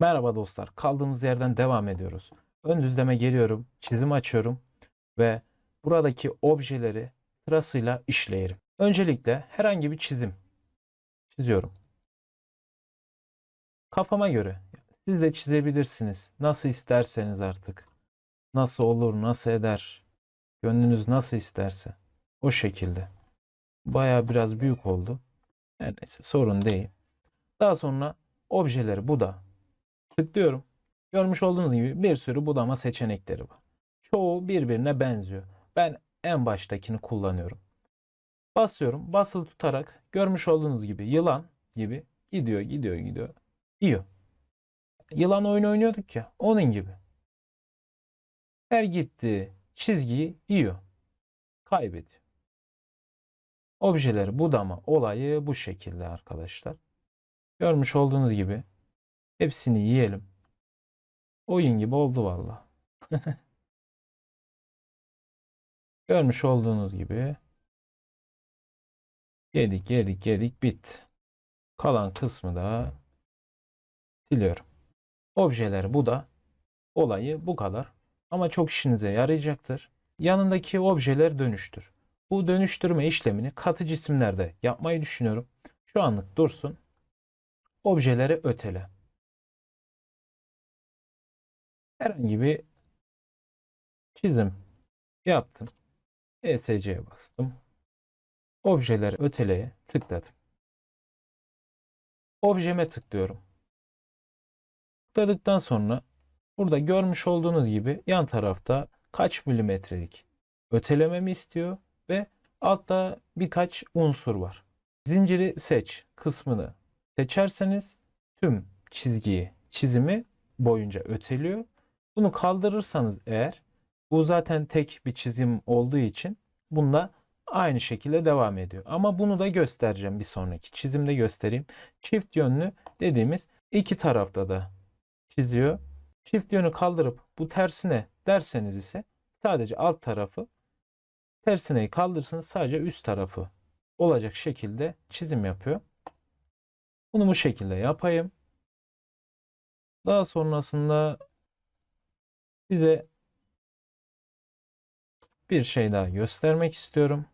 Merhaba dostlar. Kaldığımız yerden devam ediyoruz. Ön düzleme geliyorum, çizim açıyorum ve buradaki objeleri sırasıyla işleyelim. Öncelikle herhangi bir çizim çiziyorum. Kafama göre. Siz de çizebilirsiniz. Nasıl isterseniz artık. Nasıl olur, nasıl eder. Gönlünüz nasıl isterse. O şekilde. Baya biraz büyük oldu. Her neyse sorun değil. Daha sonra objeleri bu da tıklıyorum. Görmüş olduğunuz gibi bir sürü budama seçenekleri var. Çoğu birbirine benziyor. Ben en baştakini kullanıyorum. Basıyorum. Basılı tutarak görmüş olduğunuz gibi yılan gibi gidiyor, gidiyor, gidiyor. Yiyor. Yılan oyunu oynuyorduk ya. Onun gibi. Her gittiği çizgiyi yiyor. Kaybediyor. Objeleri budama olayı bu şekilde arkadaşlar. Görmüş olduğunuz gibi hepsini yiyelim. Oyun gibi oldu valla. Görmüş olduğunuz gibi yedik yedik yedik bit. Kalan kısmı da siliyorum. Objeleri bu da olayı bu kadar. Ama çok işinize yarayacaktır. Yanındaki objeler dönüştür. Bu dönüştürme işlemini katı cisimlerde yapmayı düşünüyorum. Şu anlık dursun. Objeleri ötele. Herhangi bir çizim yaptım. ESC'ye bastım. Objeleri öteleye tıkladım. Objeme tıklıyorum. Tıkladıktan sonra burada görmüş olduğunuz gibi yan tarafta kaç milimetrelik ötelememi istiyor ve altta birkaç unsur var. Zinciri seç kısmını seçerseniz tüm çizgiyi, çizimi boyunca öteliyor. Bunu kaldırırsanız eğer bu zaten tek bir çizim olduğu için bunda aynı şekilde devam ediyor. Ama bunu da göstereceğim bir sonraki çizimde göstereyim. Çift yönlü dediğimiz iki tarafta da çiziyor. Çift yönü kaldırıp bu tersine derseniz ise sadece alt tarafı tersineyi kaldırsın sadece üst tarafı olacak şekilde çizim yapıyor. Bunu bu şekilde yapayım. Daha sonrasında size bir şey daha göstermek istiyorum.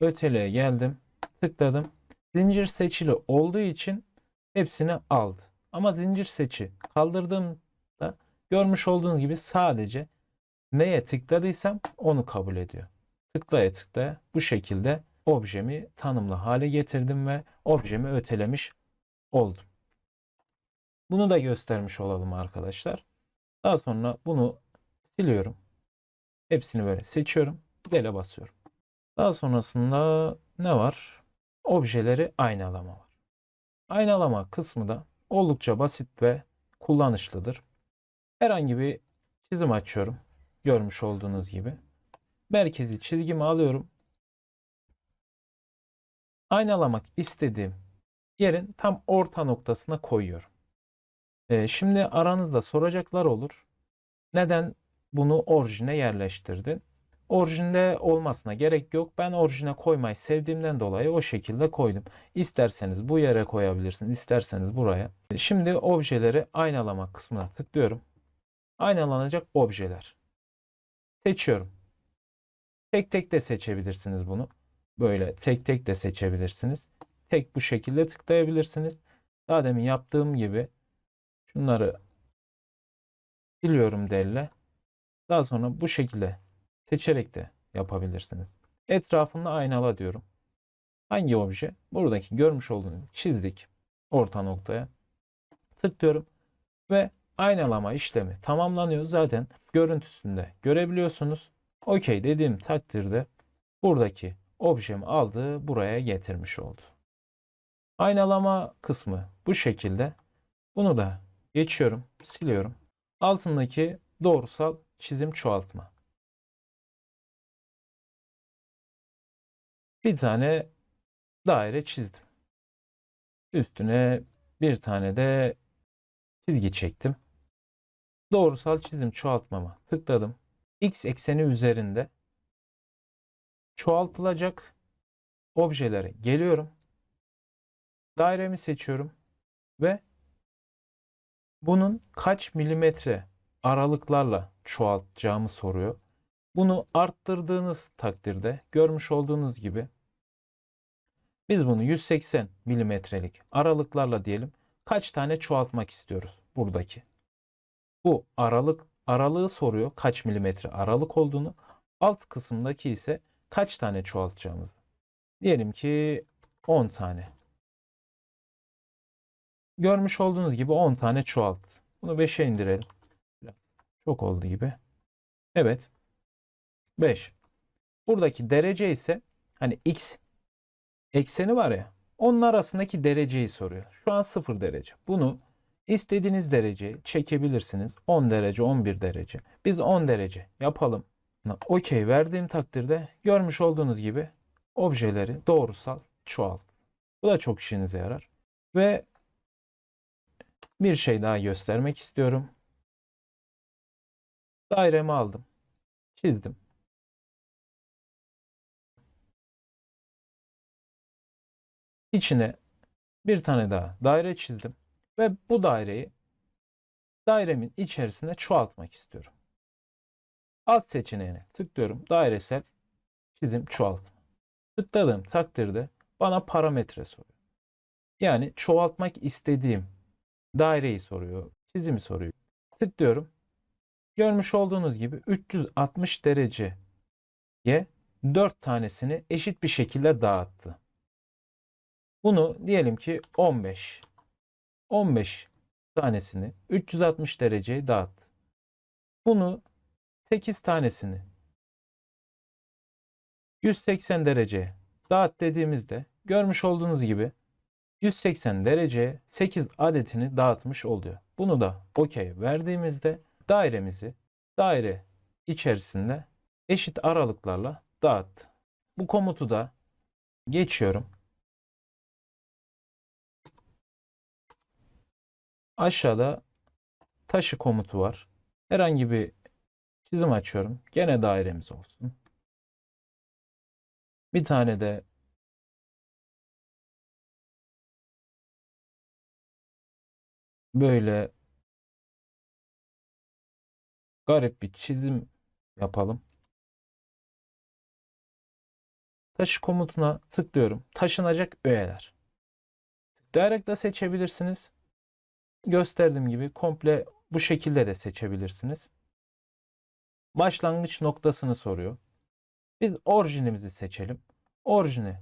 Öteliğe geldim. Tıkladım. Zincir seçili olduğu için hepsini aldı. Ama zincir seçi kaldırdığımda görmüş olduğunuz gibi sadece neye tıkladıysam onu kabul ediyor. Tıklaya tıklaya bu şekilde objemi tanımlı hale getirdim ve objemi ötelemiş oldum. Bunu da göstermiş olalım arkadaşlar. Daha sonra bunu siliyorum. Hepsini böyle seçiyorum. Dele basıyorum. Daha sonrasında ne var? Objeleri aynalama var. Aynalama kısmı da oldukça basit ve kullanışlıdır. Herhangi bir çizim açıyorum. Görmüş olduğunuz gibi. Merkezi çizgimi alıyorum. Aynalamak istediğim yerin tam orta noktasına koyuyorum. Ee, şimdi aranızda soracaklar olur. Neden bunu orijine yerleştirdin? Orijinde olmasına gerek yok. Ben orijine koymayı sevdiğimden dolayı o şekilde koydum. İsterseniz bu yere koyabilirsiniz, isterseniz buraya. Şimdi objeleri aynalama kısmına tıklıyorum. Aynalanacak objeler. Seçiyorum. Tek tek de seçebilirsiniz bunu. Böyle tek tek de seçebilirsiniz. Tek bu şekilde tıklayabilirsiniz. Daha demin yaptığım gibi şunları siliyorum delle. Daha sonra bu şekilde seçerek de yapabilirsiniz. Etrafında aynala diyorum. Hangi obje? Buradaki görmüş olduğunuz çizdik orta noktaya. Tıklıyorum ve aynalama işlemi tamamlanıyor. Zaten görüntüsünde görebiliyorsunuz. OK dediğim takdirde buradaki objemi aldı buraya getirmiş oldu. Aynalama kısmı bu şekilde. Bunu da geçiyorum, siliyorum. Altındaki doğrusal çizim çoğaltma. Bir tane daire çizdim. Üstüne bir tane de çizgi çektim. Doğrusal çizim çoğaltmama tıkladım. X ekseni üzerinde çoğaltılacak objelere geliyorum. Dairemi seçiyorum ve bunun kaç milimetre aralıklarla çoğaltacağımı soruyor. Bunu arttırdığınız takdirde görmüş olduğunuz gibi biz bunu 180 milimetrelik aralıklarla diyelim kaç tane çoğaltmak istiyoruz buradaki. Bu aralık aralığı soruyor kaç milimetre aralık olduğunu. Alt kısımdaki ise kaç tane çoğaltacağımızı. Diyelim ki 10 tane. Görmüş olduğunuz gibi 10 tane çoğalt. Bunu 5'e indirelim. Çok oldu gibi. Evet. 5. Buradaki derece ise hani x ekseni var ya onun arasındaki dereceyi soruyor. Şu an 0 derece. Bunu istediğiniz derece çekebilirsiniz. 10 derece, 11 derece. Biz 10 derece yapalım. Okey verdiğim takdirde görmüş olduğunuz gibi objeleri doğrusal çoğalt. Bu da çok işinize yarar. Ve bir şey daha göstermek istiyorum. Dairemi aldım. Çizdim. İçine bir tane daha daire çizdim. Ve bu daireyi dairemin içerisine çoğaltmak istiyorum. Alt seçeneğine tıklıyorum. Dairesel çizim çoğaltma. Tıkladığım takdirde bana parametre soruyor. Yani çoğaltmak istediğim daireyi soruyor, çizimi soruyor. Tıklıyorum. Görmüş olduğunuz gibi 360 dereceye 4 tanesini eşit bir şekilde dağıttı. Bunu diyelim ki 15. 15 tanesini 360 dereceye dağıttı. Bunu 8 tanesini 180 dereceye dağıt dediğimizde görmüş olduğunuz gibi 180 dereceye 8 adetini dağıtmış oluyor. Bunu da okey verdiğimizde dairemizi daire içerisinde eşit aralıklarla dağıttı. Bu komutu da geçiyorum. Aşağıda taşı komutu var. Herhangi bir çizim açıyorum. Gene dairemiz olsun. Bir tane de böyle garip bir çizim yapalım. Taşı komutuna tıklıyorum. Taşınacak öğeler. Tıklayarak da seçebilirsiniz. Gösterdiğim gibi komple bu şekilde de seçebilirsiniz. Başlangıç noktasını soruyor. Biz orijinimizi seçelim. Orijini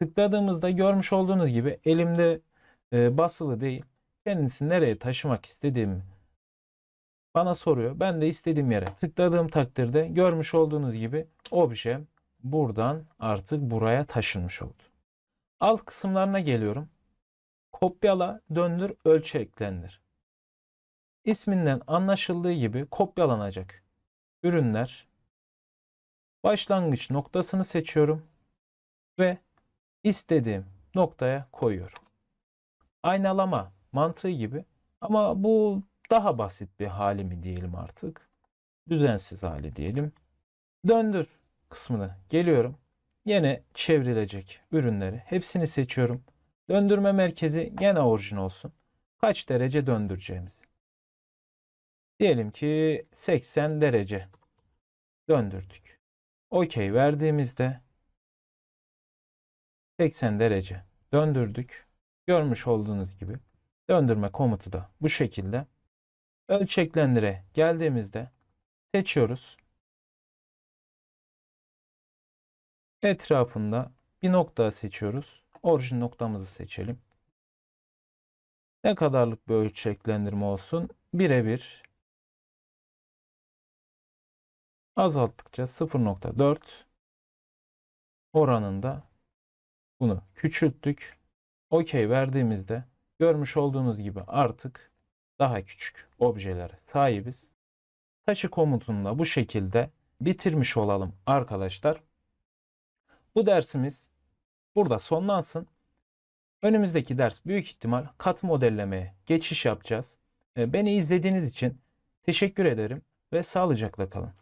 tıkladığımızda görmüş olduğunuz gibi elimde e, basılı değil. Kendisini nereye taşımak istediğimi bana soruyor. Ben de istediğim yere tıkladığım takdirde görmüş olduğunuz gibi objem buradan artık buraya taşınmış oldu. Alt kısımlarına geliyorum. Kopyala, döndür, ölçü eklendir. İsminden anlaşıldığı gibi kopyalanacak ürünler başlangıç noktasını seçiyorum ve istediğim noktaya koyuyorum. Aynalama mantığı gibi ama bu daha basit bir hali mi diyelim artık. Düzensiz hali diyelim. Döndür kısmını geliyorum. Yine çevrilecek ürünleri hepsini seçiyorum. Döndürme merkezi gene orijin olsun. Kaç derece döndüreceğimiz. Diyelim ki 80 derece döndürdük. OK verdiğimizde 80 derece döndürdük. Görmüş olduğunuz gibi döndürme komutu da bu şekilde. Ölçeklendir'e geldiğimizde seçiyoruz. Etrafında bir nokta seçiyoruz. Orijin noktamızı seçelim. Ne kadarlık bir ölçeklendirme olsun? Birebir azalttıkça 0.4 oranında bunu küçülttük. OK verdiğimizde görmüş olduğunuz gibi artık daha küçük objelere sahibiz. Taşı komutunu bu şekilde bitirmiş olalım arkadaşlar. Bu dersimiz burada sonlansın. Önümüzdeki ders büyük ihtimal kat modellemeye geçiş yapacağız. Beni izlediğiniz için teşekkür ederim ve sağlıcakla kalın.